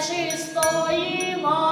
чистої води.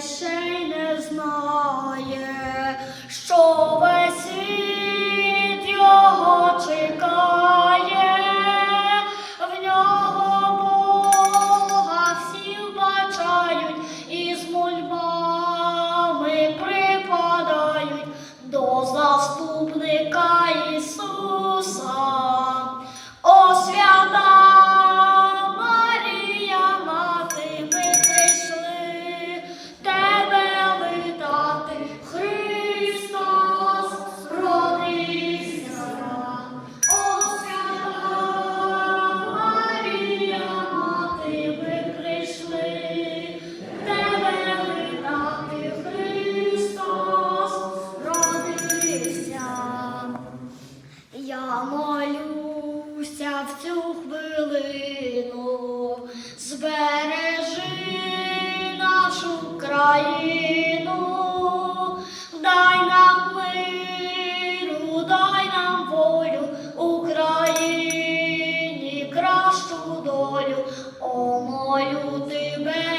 shame is not. цю хвилину збережи нашу країну, дай нам миру, дай нам волю Україні кращу долю, о мою тебе.